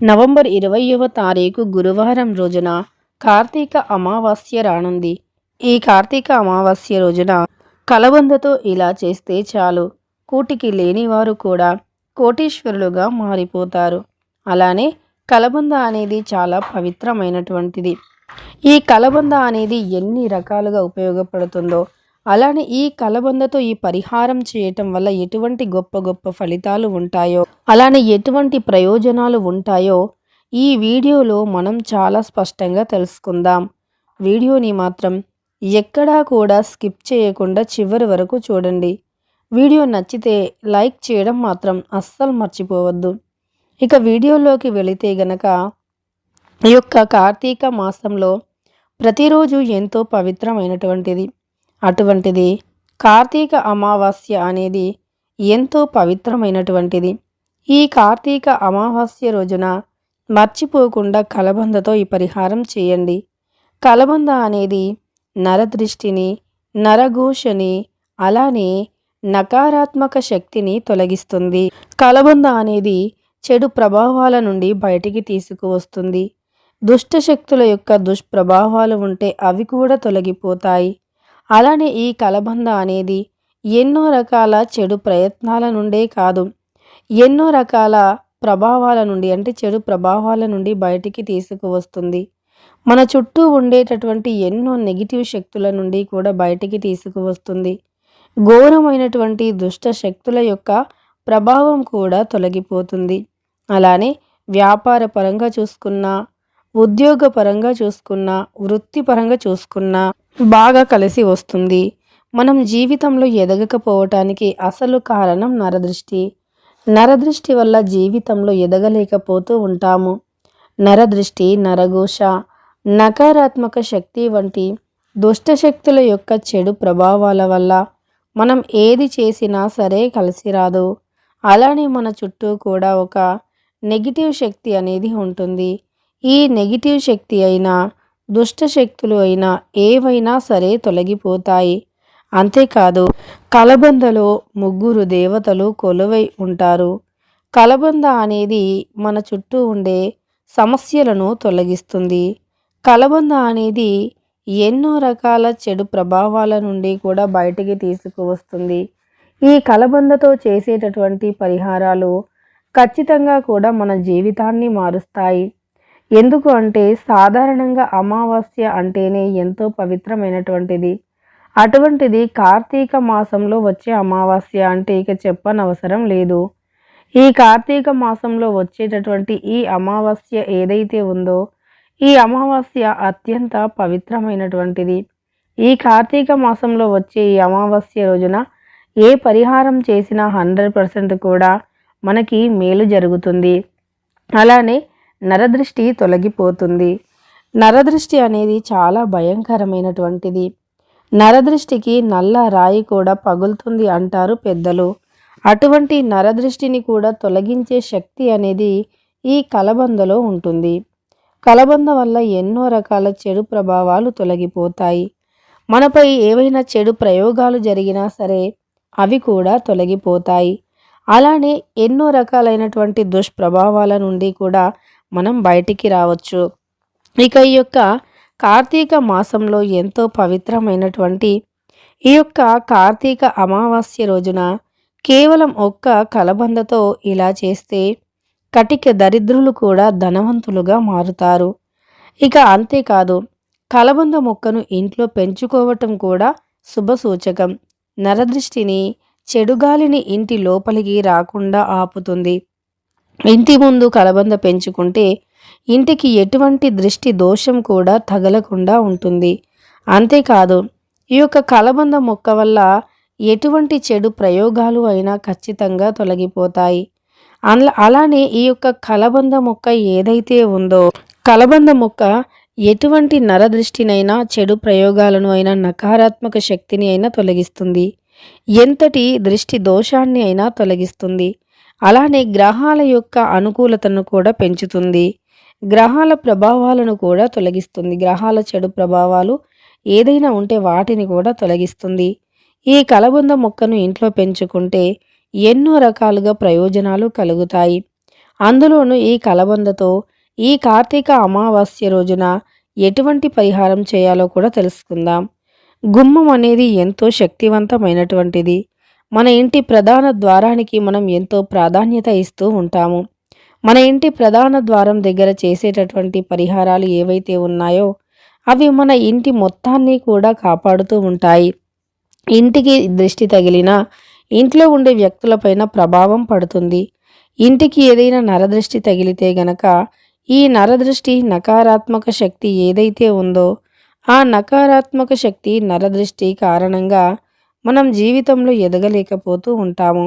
November ఇరవైవ తారీఖు గురువారం రోజున కార్తీక అమావాస్య రానుంది. ఈ కార్తీక అమావాస్య రోజున కలబందతో ఇలా చేస్తే చాలు. కూటికి లేనివారు కూడా కోటీశ్వరులుగా మారిపోతారు. అలానే కలబంద అనేది చాలా పవిత్రమైనటువంటిది. ఈ కలబంద అనేది ఎన్ని రకాలుగా ఉపయోగపడుతుందో అలానే ఈ కలబందతో ఈ పరిహారం చేయటం వల్ల ఎటువంటి గొప్ప గొప్ప ఫలితాలు ఉంటాయో అలానే ఎటువంటి ప్రయోజనాలు ఉంటాయో ఈ వీడియోలో మనం చాలా స్పష్టంగా తెలుసుకుందాం. వీడియోని మాత్రం ఎక్కడా కూడా స్కిప్ చేయకుండా చివరి వరకు చూడండి. వీడియో నచ్చితే లైక్ చేయడం మాత్రం అస్సలు మర్చిపోవద్దు. ఇక వీడియోలోకి వెళితే గనక ఈ యొక్క కార్తీక మాసంలో ప్రతిరోజు ఎంతో పవిత్రమైనటువంటిది. అటువంటిది కార్తీక అమావాస్య అనేది ఎంతో పవిత్రమైనటువంటిది. ఈ కార్తీక అమావాస్య రోజున మర్చిపోకుండా కలబందతో ఈ పరిహారం చేయండి. కలబంద అనేది నరదృష్టిని నరఘోషని అలానే నకారాత్మక శక్తిని తొలగిస్తుంది. కలబంద అనేది చెడు ప్రభావాల నుండి బయటికి తీసుకువస్తుంది. దుష్ట శక్తుల యొక్క దుష్ప్రభావాలు ఉంటే అవి కూడా తొలగిపోతాయి. అలానే ఈ కలబంద అనేది ఎన్నో రకాల చెడు ప్రయత్నాల నుండే కాదు ఎన్నో రకాల ప్రభావాల నుండి అంటే చెడు ప్రభావాల నుండి బయటికి తీసుకువస్తుంది. మన చుట్టూ ఉండేటటువంటి ఎన్నో నెగిటివ్ శక్తుల నుండి కూడా బయటికి తీసుకువస్తుంది. ఘోరమైనటువంటి దుష్ట శక్తుల యొక్క ప్రభావం కూడా తొలగిపోతుంది. అలానే వ్యాపార పరంగా చూసుకున్నా ఉద్యోగపరంగా చూసుకున్నా వృత్తిపరంగా చూసుకున్నా బాగా కలిసి వస్తుంది. మనం జీవితంలో ఎదగకపోవటానికి అసలు కారణం నరదృష్టి. నరదృష్టి వల్ల జీవితంలో ఎదగలేకపోతూ ఉంటాము. నరదృష్టి నరఘోష నకారాత్మక శక్తి వంటి దుష్టశక్తుల యొక్క చెడు ప్రభావాల వల్ల మనం ఏది చేసినా సరే కలిసి రాదు. అలానే మన చుట్టూ కూడా ఒక నెగిటివ్ శక్తి అనేది ఉంటుంది. ఈ నెగిటివ్ శక్తి అయినా దుష్ట శక్తులు అయినా ఏవైనా సరే తొలగిపోతాయి. అంతేకాదు కలబందలో ముగ్గురు దేవతలు కొలువై ఉంటారు. కలబంద అనేది మన చుట్టూ ఉండే సమస్యలను తొలగిస్తుంది. కలబంద అనేది ఎన్నో రకాల చెడు ప్రభావాల నుండి కూడా బయటికి తీసుకువస్తుంది. ఈ కలబందతో చేసేటటువంటి పరిహారాలు ఖచ్చితంగా కూడా మన జీవితాన్ని మారుస్తాయి. ఎందుకు అంటే సాధారణంగా అమావాస్య అంటేనే ఎంతో పవిత్రమైనటువంటిది. అటువంటిది కార్తీక మాసంలో వచ్చే అమావాస్య అంటే ఇక చెప్పనవసరం లేదు. ఈ కార్తీక మాసంలో వచ్చేటటువంటి ఈ అమావాస్య ఏదైతే ఉందో ఈ అమావాస్య అత్యంత పవిత్రమైనటువంటిది. ఈ కార్తీక మాసంలో వచ్చే ఈ అమావాస్య రోజున ఏ పరిహారం చేసినా హండ్రెడ్ పర్సెంట్ కూడా మనకి మేలు జరుగుతుంది. అలానే నరదృష్టి తొలగిపోతుంది. నరదృష్టి అనేది చాలా భయంకరమైనటువంటిది. నరదృష్టికి నల్ల రాయి కూడా పగులుతుంది అంటారు పెద్దలు. అటువంటి నరదృష్టిని కూడా తొలగించే శక్తి అనేది ఈ కలబందలో ఉంటుంది. కలబంద వల్ల ఎన్నో రకాల చెడు ప్రభావాలు తొలగిపోతాయి. మనపై ఏవైనా చెడు ప్రయోగాలు జరిగినా సరే అవి కూడా తొలగిపోతాయి. అలానే ఎన్నో రకాలైనటువంటి దుష్ప్రభావాల నుండి కూడా మనం బయటికి రావచ్చు. ఇక ఈ యొక్క కార్తీక మాసంలో ఎంతో పవిత్రమైనటువంటి ఈ యొక్క కార్తీక అమావాస్య రోజున కేవలం ఒక్క కలబందతో ఇలా చేస్తే కటిక దరిద్రులు కూడా ధనవంతులుగా మారుతారు. ఇక అంతేకాదు కలబంద మొక్కను ఇంట్లో పెంచుకోవటం కూడా శుభసూచకం నరదృష్టిని చెడుగాలిని ఇంటి లోపలికి రాకుండా ఆపుతుంది. ఇంటి ముందు కలబంద పెంచుకుంటే ఇంటికి ఎటువంటి దృష్టి దోషం కూడా తగలకుండా ఉంటుంది. అంతేకాదు ఈ యొక్క కలబంద మొక్క వల్ల ఎటువంటి చెడు ప్రయోగాలు అయినా ఖచ్చితంగా తొలగిపోతాయి. అలా అలానే ఈ యొక్క కలబంద మొక్క ఏదైతే ఉందో కలబంద మొక్క ఎటువంటి నరదృష్టినైనా చెడు ప్రయోగాలను అయినా నకారాత్మక శక్తిని అయినా తొలగిస్తుంది. ఎంతటి దృష్టి దోషాన్ని అయినా తొలగిస్తుంది. అలానే గ్రహాల యొక్క అనుకూలతను కూడా పెంచుతుంది. గ్రహాల ప్రభావాలను కూడా తొలగిస్తుంది. గ్రహాల చెడు ప్రభావాలు ఏదైనా ఉంటే వాటిని కూడా తొలగిస్తుంది. ఈ కలబంద మొక్కను ఇంట్లో పెంచుకుంటే ఎన్నో రకాలుగా ప్రయోజనాలు కలుగుతాయి. అందులోనూ ఈ కలబందతో ఈ కార్తీక అమావాస్య రోజున ఎటువంటి పరిహారం చేయాలో కూడా తెలుసుకుందాం. గుమ్మం అనేది ఎంతో శక్తివంతమైనటువంటిది. మన ఇంటి ప్రధాన ద్వారానికి మనం ఎంతో ప్రాధాన్యత ఇస్తూ ఉంటాము. మన ఇంటి ప్రధాన ద్వారం దగ్గర చేసేటటువంటి పరిహారాలు ఏవైతే ఉన్నాయో అవి మన ఇంటి మొత్తాన్ని కూడా కాపాడుతూ ఉంటాయి. ఇంటికి దృష్టి తగిలిన ఇంట్లో ఉండే వ్యక్తులపైన ప్రభావం పడుతుంది. ఇంటికి ఏదైనా నరదృష్టి తగిలితే గనక ఈ నరదృష్టి నకారాత్మక శక్తి ఏదైతే ఉందో ఆ నకారాత్మక శక్తి నరదృష్టి కారణంగా మనం జీవితంలో ఎదగలేకపోతూ ఉంటాము.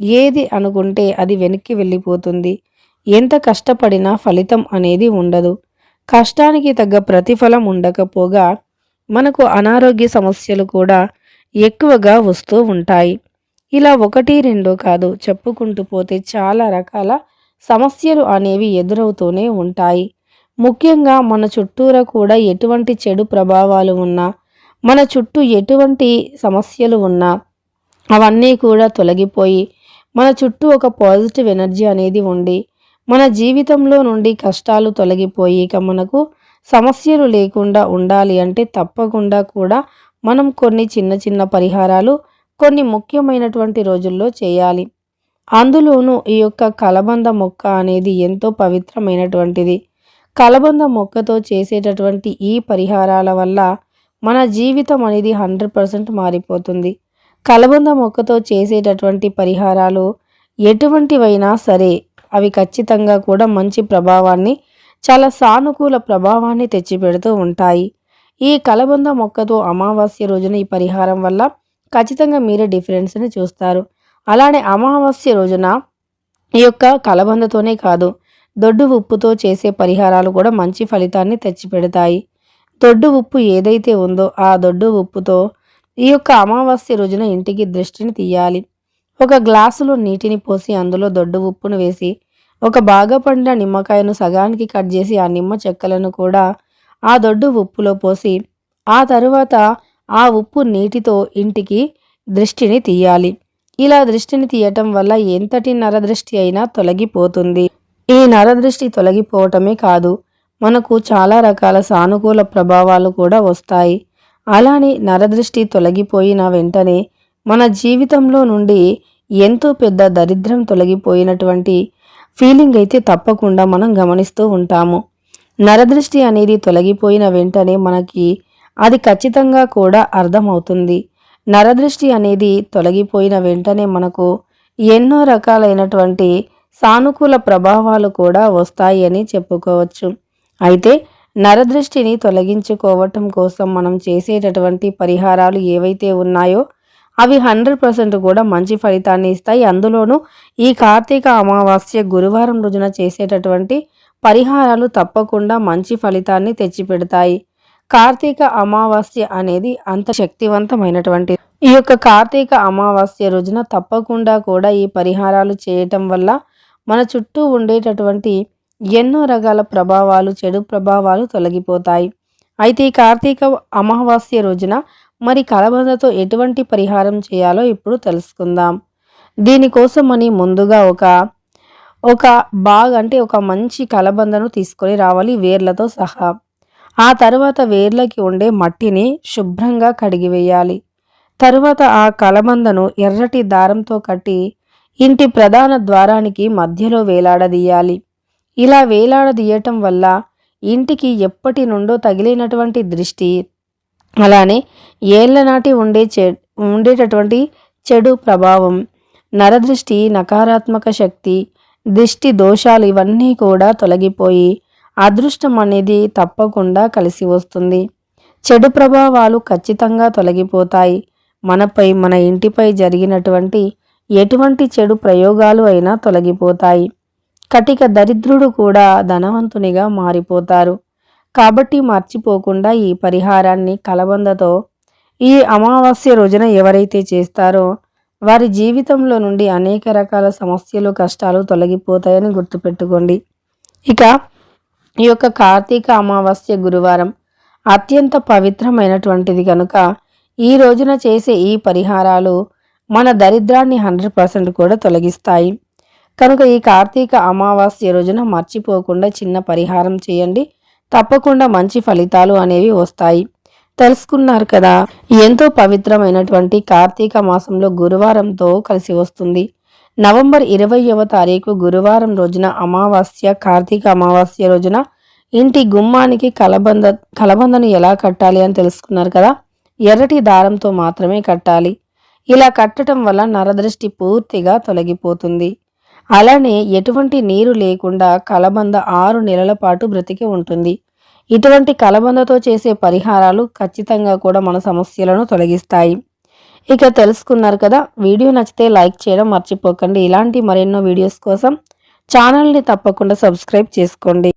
ఏది అనుకుంటే అది వెనక్కి వెళ్ళిపోతుంది. ఎంత కష్టపడినా ఫలితం అనేది ఉండదు. కష్టానికి తగ్గ ప్రతిఫలం ఉండకపోగా మనకు అనారోగ్య సమస్యలు కూడా ఎక్కువగా వస్తూ ఉంటాయి. ఇలా ఒకటి రెండు కాదు చెప్పుకుంటూ పోతే చాలా రకాల సమస్యలు అనేవి ఎదురవుతూనే ఉంటాయి. ముఖ్యంగా మన చుట్టూరా కూడా ఎటువంటి చెడు ప్రభావాలు ఉన్నా మన చుట్టూ ఎటువంటి సమస్యలు ఉన్నా అవన్నీ కూడా తొలగిపోయి మన చుట్టూ ఒక పాజిటివ్ ఎనర్జీ అనేది ఉండి మన జీవితంలో నుండి కష్టాలు తొలగిపోయి ఇక మనకు సమస్యలు లేకుండా ఉండాలి అంటే తప్పకుండా కూడా మనం కొన్ని చిన్న చిన్న పరిహారాలు కొన్ని ముఖ్యమైనటువంటి రోజుల్లో చేయాలి. అందులోనూ ఈ యొక్క కలబంద మొక్క అనేది ఎంతో పవిత్రమైనటువంటిది. కలబంద మొక్కతో చేసేటటువంటి ఈ పరిహారాల వల్ల మన జీవితం అనేది హండ్రెడ్ పర్సెంట్ మారిపోతుంది. కలబంద మొక్కతో చేసేటటువంటి పరిహారాలు ఎటువంటివైనా సరే అవి ఖచ్చితంగా కూడా మంచి ప్రభావాన్ని చాలా సానుకూల ప్రభావాన్ని తెచ్చిపెడుతూ ఉంటాయి. ఈ కలబంద మొక్కతో అమావాస్య రోజున ఈ పరిహారం వల్ల ఖచ్చితంగా మీరే డిఫరెన్స్ని చూస్తారు. అలానే అమావాస్య రోజున ఈ యొక్క కలబందతోనే కాదు దొడ్డు ఉప్పుతో చేసే పరిహారాలు కూడా మంచి ఫలితాన్ని తెచ్చిపెడతాయి. దొడ్డు ఉప్పు ఏదైతే ఉందో ఆ దొడ్డు ఉప్పుతో ఈ యొక్క అమావాస్య రోజున ఇంటికి దృష్టిని తీయాలి. ఒక గ్లాసులో నీటిని పోసి అందులో దొడ్డు ఉప్పును వేసి ఒక బాగా పండిన నిమ్మకాయను సగానికి కట్ చేసి ఆ నిమ్మ చెక్కలను కూడా ఆ దొడ్డు ఉప్పులో పోసి ఆ తరువాత ఆ ఉప్పు నీటితో ఇంటికి దృష్టిని తీయాలి. ఇలా దృష్టిని తీయటం వల్ల ఎంతటి నరదృష్టి అయినా తొలగిపోతుంది. ఈ నరదృష్టి తొలగిపోవటమే కాదు మనకు చాలా రకాల సానుకూల ప్రభావాలు కూడా వస్తాయి. అలానే నరదృష్టి తొలగిపోయిన వెంటనే మన జీవితంలో నుండి ఎంతో పెద్ద దరిద్రం తొలగిపోయినటువంటి ఫీలింగ్ అయితే తప్పకుండా మనం గమనిస్తూ ఉంటాము. నరదృష్టి అనేది తొలగిపోయిన వెంటనే మనకి అది ఖచ్చితంగా కూడా అర్థమవుతుంది. నరదృష్టి అనేది తొలగిపోయిన వెంటనే మనకు ఎన్నో రకాలైనటువంటి సానుకూల ప్రభావాలు కూడా వస్తాయి అని చెప్పుకోవచ్చు. అయితే నరదృష్టిని తొలగించుకోవటం కోసం మనం చేసేటటువంటి పరిహారాలు ఏవైతే ఉన్నాయో అవి హండ్రెడ్ పర్సెంట్ కూడా మంచి ఫలితాన్ని ఇస్తాయి. అందులోనూ ఈ కార్తీక అమావాస్య గురువారం రోజున చేసేటటువంటి పరిహారాలు తప్పకుండా మంచి ఫలితాన్ని తెచ్చిపెడతాయి. కార్తీక అమావాస్య అనేది అంత శక్తివంతమైనటువంటి ఈ యొక్క కార్తీక అమావాస్య రోజున తప్పకుండా కూడా ఈ పరిహారాలు చేయటం వల్ల మన చుట్టూ ఉండేటటువంటి ఎన్నో రకాల ప్రభావాలు చెడు ప్రభావాలు తొలగిపోతాయి. అయితే ఈ కార్తీక అమావాస్య రోజున మరి కలబందతో ఎటువంటి పరిహారం చేయాలో ఇప్పుడు తెలుసుకుందాం. దీనికోసం అని ముందుగా ఒక ఒక బాగ్ అంటే ఒక మంచి కలబందను తీసుకొని రావాలి వేర్లతో సహా. ఆ తర్వాత వేర్లకి ఉండే మట్టిని శుభ్రంగా కడిగివేయాలి తరువాత ఆ కలబందను ఎర్రటి దారంతో కట్టి ఇంటి ప్రధాన ద్వారానికి మధ్యలో వేలాడదీయాలి. ఇలా వేలాడదీయటం వల్ల ఇంటికి ఎప్పటి నుండో తగిలినటువంటి దృష్టి అలానే ఏళ్ళ నాటి ఉండే చె ఉండేటటువంటి చెడు ప్రభావం నరదృష్టి నకారాత్మక శక్తి దృష్టి దోషాలు ఇవన్నీ కూడా తొలగిపోయి అదృష్టం అనేది తప్పకుండా కలిసి వస్తుంది. చెడు ప్రభావాలు ఖచ్చితంగా తొలగిపోతాయి. మనపై మన ఇంటిపై జరిగినటువంటి ఎటువంటి చెడు ప్రయోగాలు అయినా తొలగిపోతాయి. కటిక దరిద్రుడు కూడా ధనవంతునిగా మారిపోతారు. కాబట్టి మర్చిపోకుండా ఈ పరిహారాన్ని కలబందతో ఈ అమావాస్య రోజున ఎవరైతే చేస్తారో వారి జీవితంలో నుండి అనేక రకాల సమస్యలు కష్టాలు తొలగిపోతాయని గుర్తుపెట్టుకోండి. ఇక ఈ యొక్క కార్తీక అమావాస్య గురువారం అత్యంత పవిత్రమైనటువంటిది కనుక ఈ రోజున చేసే ఈ పరిహారాలు మన దరిద్రాన్ని హండ్రెడ్ పర్సెంట్ కూడా తొలగిస్తాయి. కనుక ఈ కార్తీక అమావాస్య రోజున మర్చిపోకుండా చిన్న పరిహారం చేయండి. తప్పకుండా మంచి ఫలితాలు అనేవి వస్తాయి. తెలుసుకున్నారు కదా ఎంతో పవిత్రమైనటువంటి కార్తీక మాసంలో గురువారంతో కలిసి వస్తుంది. నవంబర్ ఇరవయవ తారీఖు గురువారం రోజున అమావాస్య కార్తీక అమావాస్య రోజున ఇంటి గుమ్మానికి కలబంద కలబందను ఎలా కట్టాలి అని తెలుసుకున్నారు కదా ఎర్రటి దారంతో మాత్రమే కట్టాలి. ఇలా కట్టడం వల్ల నరదృష్టి పూర్తిగా తొలగిపోతుంది. అలానే ఎటువంటి నీరు లేకుండా కలబంద ఆరు నెలల పాటు బ్రతికి ఉంటుంది. ఇటువంటి కలబందతో చేసే పరిహారాలు ఖచ్చితంగా కూడా మన సమస్యలను తొలగిస్తాయి. ఇక తెలుసుకున్నారు కదా వీడియో నచ్చితే లైక్ చేయడం మర్చిపోకండి. ఇలాంటి మరెన్నో వీడియోస్ కోసం ఛానల్ని తప్పకుండా సబ్స్క్రైబ్ చేసుకోండి.